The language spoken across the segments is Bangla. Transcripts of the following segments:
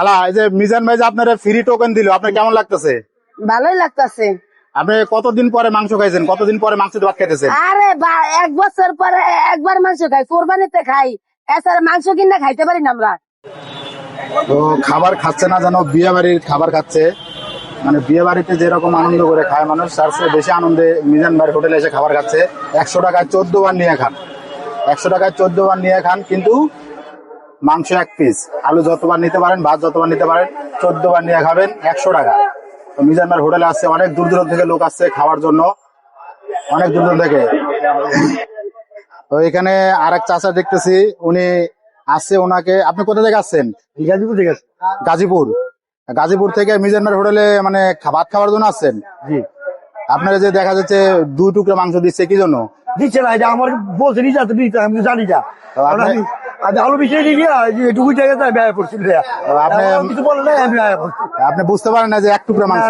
খালা এই যে মিজান ভাই যে আপনার ফ্রি টোকেন দিল আপনার কেমন লাগতেছে? ভালোই লাগতেছে। আপনি কতদিন পরে মাংস খাইছেন? কতদিন পরে মাংস ভাত খাইতেছেন? আরে এক বছর পরে একবার মাংস খাই কোরবানিতে খাই। এছাড়া মাংস কিনে খাইতে পারি না আমরা। তো খাবার খাচ্ছে না যেন বিয়ে বাড়ির খাবার খাচ্ছে। মানে বিয়ে বাড়িতে যেরকম আনন্দ করে খায় মানুষ তার চেয়ে বেশি আনন্দে মিজান ভাইয়ের হোটেলে এসে খাবার খাচ্ছে। একশো টাকায় চোদ্দ বার নিয়ে খান। একশো টাকায় চোদ্দ বার নিয়ে খান কিন্তু মাংস এক পিস আলু যতবার নিতে পারেন ভাত যতবার নিতে পারেন চোদ্দ বার নিয়ে খাবেন একশো টাকা। তো মিজান ভাইয়ের হোটেলে আসছে অনেক দূর দূর থেকে লোক আসছে খাওয়ার জন্য। অনেক দূর দূর থেকে। তো এখানে আর এক চাচা দেখতেছি উনি আসছে ওনাকে। আপনি কোথা থেকে আসছেন? গাজীপুর আছে গাজীপুর। গাজীপুর থেকে মিজানমার হোটেলে মানে ভাত খাওয়ার জন্য আসছেন? জি। আপনারা যে দেখা যাচ্ছে দুই টুকরো মাংস দিচ্ছে কি জন্য? দিচ্ছে না এটা আমার বলছে দিচ্ছে আমি জানি না। আমি আমি আলু বিষয় এটুকু জায়গাতে আমি ব্যয় করছি আপনি- কিছু বলেন আমি বুঝতে পারেন না যে এক টুকরো মাংস।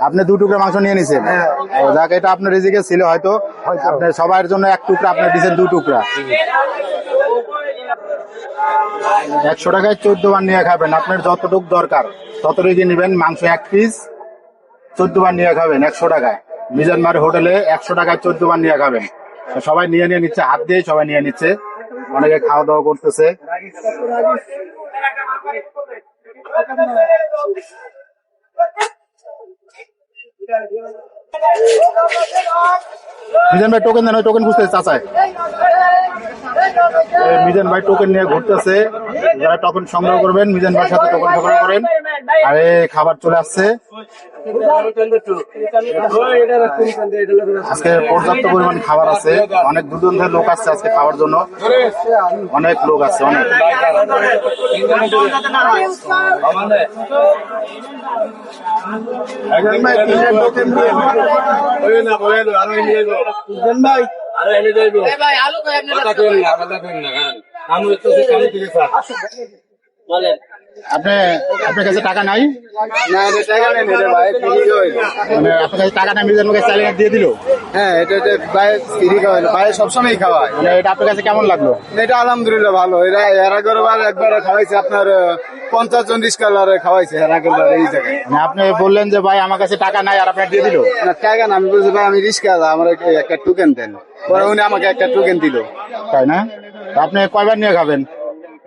আপনি দু টুকরো মাংস নিয়ে নিছেন। হ্যাঁ। যাক এটা আপনার রিজিকে ছিল হয়তো। হয়তো। আপনি সবার জন্য এক টুকরা আপনি দিচ্ছেন দু টুকরা। একশো টাকায় চোদ্দ বার নিয়ে খাবেন। আপনার যতটুকু দরকার ততটুকু নেবেন। মাংস এক পিস চোদ্দ বার নিয়ে খাবেন একশো টাকায়। মিজানমার হোটেলে একশো টাকায় চোদ্দ বার নিয়ে খাবেন। সবাই নিয়ে নিয়ে নিচ্ছে হাত দিয়ে সবাই নিয়ে নিচ্ছে। অনেকে খাওয়া দাওয়া করতেছে। মিজান ভাই টোকেন দেন, ওই টোকেন বুঝতে চাচায়। মিজান ভাই টোকেন নিয়ে ঘুরতেছে। যারা টোকেন সংগ্রহ করবেন, মিজান ভাইয়ের সাথে টোকেন সংগ্রহ করেন। আর খাবার চলে আসছে। আজকে পর্যাপ্ত পরিমাণ খাবার আছে। অনেক দূর দূরান্তের লোক আসছে আজকে খাওয়ার জন্য। অনেক লোক আছে অনেক। আপনি আপনার কাছে টাকা নাই? মানে আপনার কাছে টাকা নাই মিজান ভাই চালিয়ে দিয়ে দিল? হ্যাঁ এটা ফ্রি সবসময় খাওয়ায়। মানে এটা আপনার কাছে কেমন লাগল? এটা আলহামদুলিল্লাহ ভালো। এরা এর আগের বার একবার খাওয়াইছে আপনার পঞ্চাশ জন রিস্কালারে খাওয়াইছে এর আগের বার এই জায়গায়। মানে আপনি বললেন যে ভাই আমার কাছে টাকা নাই আর আপনার দিয়ে দিল? না টাকা না আমি বলছি ভাই আমি রিস্কা আমার একটা- টোকেন দেন। পরে উনি আমাকে একটা টোকেন দিল। তাই না? আপনি কয়বার নিয়ে খাবেন?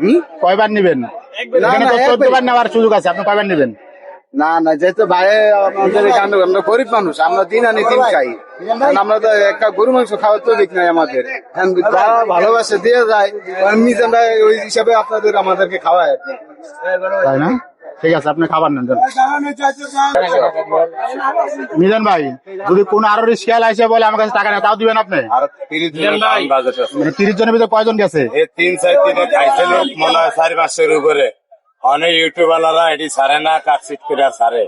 হুম? কয়বার নিবেন? এখানে তো চোদ্দ বার নেওয়ার সুযোগ আছে আপনি কয়বার নেবেন। না না যেহেতু বাইরে আমাদের এখানে আমরা গরিব মানুষ আমরা দিন আনি দিন খাই। আমরা তো একটা গরু মাংস খাওয়ার তো দিক নাই আমাদের। যারা ভালোবাসে দিয়ে যায় ওই হিসাবে আপনাদের আমাদেরকে খাওয়ায়। তাই না? ঠিক আছে আপনি খাবার নেন মিজান ভাই যদি কোন আরও রিস্কাল আসে বলে আমার কাছে টাকা নেই তাও দিবেন আপনি? আর তিরিশ জন বাজেট আছে। মানে তিরিশ জনের ভিতরে কয়জন গেছে? এই তিন চার দিনে খাইছে মনে হয় চারি পাঁচশোর উপরে। অনেক ইউটিউবাররা এটি সারে না কাটসিট করে ছাড়ে।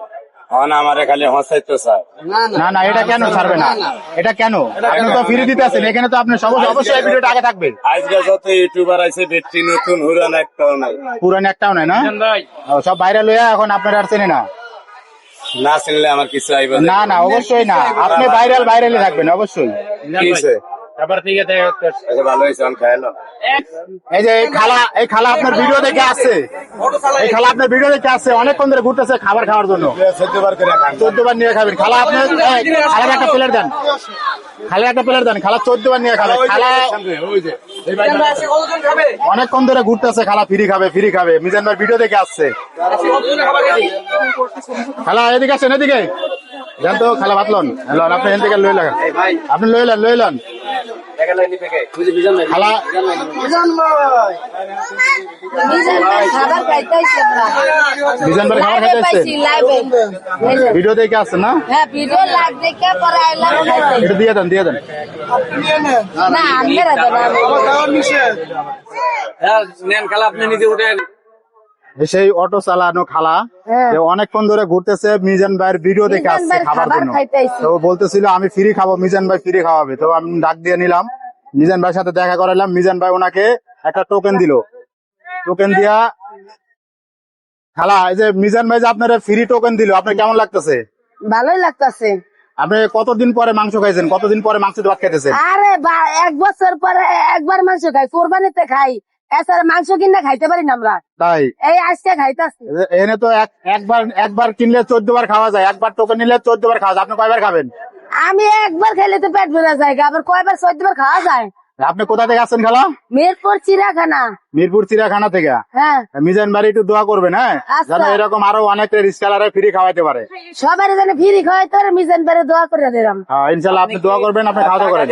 এখন আমারে খালি হসাইতে চায়। না না। এটা কেন ছাড়বে না? এটা কেন? আপনি তো ফিরে দিতে আছেন এখানে তো আপনি অবশ্যই ভিডিওটা আগে থাকবে। আজকে যত ইউটিউবার আছে নতুন হুরান একটাও নাই। পুরান একটাও নাই না? সব বাইরে লইয়া এখন আপনার আর চেনে না? না চিনলে আমার কিছু আইব না। না অবশ্যই না। আপনি ভাইরাল ভাইরালই থাকবেন অবশ্যই। কিছে আচ্ছা, ভালো হয়েছে আমি খাইলাম এই যে এই খালা এই খালা আপনার ভিডিও দেখে আসছে। এই খালা আপনার ভিডিও দেখে আসছে অনেকক্ষণ ধরে ঘুরতেছে খাবার খাওয়ার জন্য। চোদ্দবার চোদ্দ বার নিয়ে খাবেন। খালা আপনি খালার একটা প্লেট দেন। খালা একটা প্লেট দেন। খালা চোদ্দ বার নিয়ে খাবে। খালা অনেকক্ষণ ধরে ঘুরতেছে খালা ফ্রি খাবে ফ্রি খাবে। মিজান ভাই ভিডিও দেখে আসছে। খালা এদিকে আসেন এদিকে। দেন তো খালা ভাতলন আপনি এখান থেকে লই লাগান। আপনি লই লান লই লান। খালা মিজান ভাই খাবার খাইতে ভিডিও দেখে না। এটা দিয়ে দেন দিয়ে দেন। সেই অটো চালানো খালা হ্যাঁ। অনেকক্ষণ ধরে ঘুরতেছে মিজান ভাইয়ের ভিডিও দেখে আসছে খাবার জন্য। তো বলতেছিল আমি ফ্রি খাব মিজান ভাই ফ্রি খাওয়াবে। তো আমি ডাক দিয়ে নিলাম। মিজান ভাইয়ের সাথে দেখা করালাম মিজান ভাই ওনাকে একটা টোকেন দিল। টোকেন দিয়া খালা এই যে মিজান ভাই যে আপনার ফ্রি টোকেন দিল আপনার কেমন লাগতেছে? ভালোই লাগতেছে। আপনি কতদিন পরে মাংস খাইছেন? কতদিন পরে মাংস ভাত খাইতেছেন? আরে এক বছর পরে একবার মাংস খাই কোরবানিতে খাই। এছাড়া মাংস কিনা খাইতে পারি না আমরা। তাই? এই আজকে খাইতেছি। এনে তো এক একবার একবার কিনলে চোদ্দ বার খাওয়া যায়। একবার টোকেন নিলে চোদ্দ বার খাওয়া যায়। আপনি কয়বার খাবেন? আমি একবার খেলে তো পেট ভরা যায় আবার কয়বার সদ্যবার খাওয়া যায়। আপনি কোথা থেকে আসছেন খালা? মিরপুর চিড়াখানা মিরপুর চিড়াখানা থেকে? হ্যাঁ। মিজান বাড়ি একটু দোয়া করবেন হ্যাঁ? আচ্ছা। যেন এরকম আরও অনেক রিস্কালারে ফ্রি খাওয়াইতে পারে। সবার যেন ফ্রি খাওয়াইতে পারে মিজান বাড়ি দোয়া করে দিলাম। হ্যাঁ, ইনশাল্লাহ আপনি দোয়া করবেন আপনি খাওয়া দাওয়া করেন।